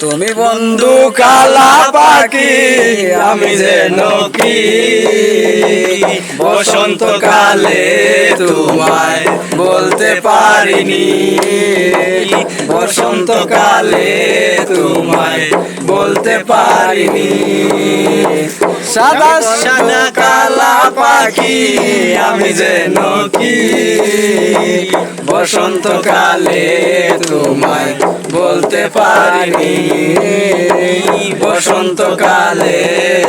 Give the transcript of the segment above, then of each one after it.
তুমি বন্ধু কালা পাখি আমি যেন কি? বসন্তকালে তোমায় বলতে পারিনি। বসন্তকালে তোমায় বলতে পারিনি। সাদা সাদা কালা পাখি আমি যেন কি? বসন্তকালে তোমায় বলতে পারিনি। বসন্তকালে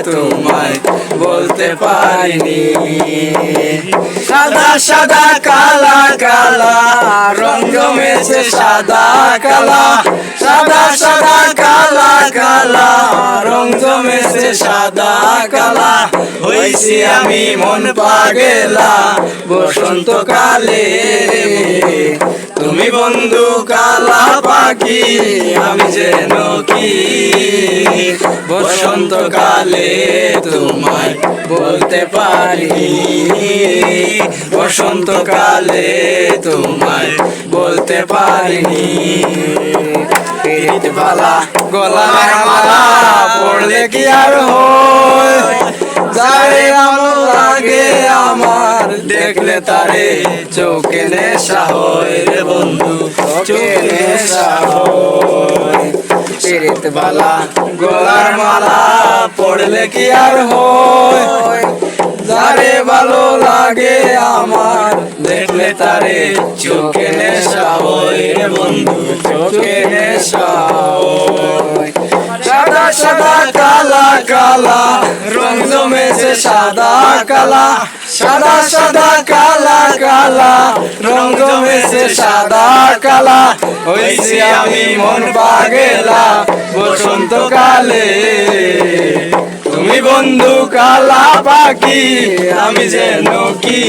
তোমায় বলতে পারিনি। সাদা সাদা, কালা কালা রঙ জমেছে সাদা, কালা। সাদা সাদা, কালা কালা রঙ জমেছে সাদা, কালা। হইছি আমি মন পাগেলা বসন্তকালে। তুমি বন্ধু কালা। পাখি আমি যেন কি? বসন্তকালে তোমায় বলতে পারি। বসন্তকালে তোমায় বলতে পারিনি গলার মালা পড়লে কি আর যারে আলো লাগে আমার, দেখলে তারে চোখে নেশা হয়। বালা, গলার মালা পড়লে কি আর হয়? ভালো লাগে আমার, দেখলে তারে চোখে নেশা হয় বন্ধু, চোখে নেশা সাদা সাদা কালা কালা, রং জমেছে সাদা কালা। সাদা সাদা কালা কালা, রং জমেছে সাদা কালা হইছি আমি মন পাগেলা। বসন্তকালে তুমি বন্ধু কালা পাখি আমি যেন কি?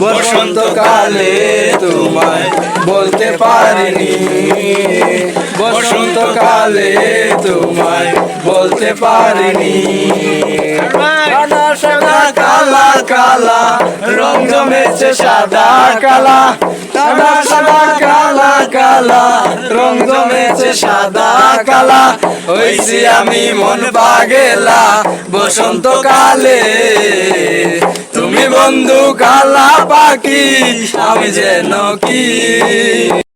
বসন্তকালে তোমায় বলতে পারিনি। বসন্তকালে তোমায় বলতে পারিনি। সাদা সাদা কালা কালা জমেছে সাদা কালা, সাদা সাদা কালা কালা। রং জমেছে সাদা কালা। হইছি আমি মন বাগেলা বসন্ত কালে তুমি বন্ধু কালা পাখি, আমি যেন কি?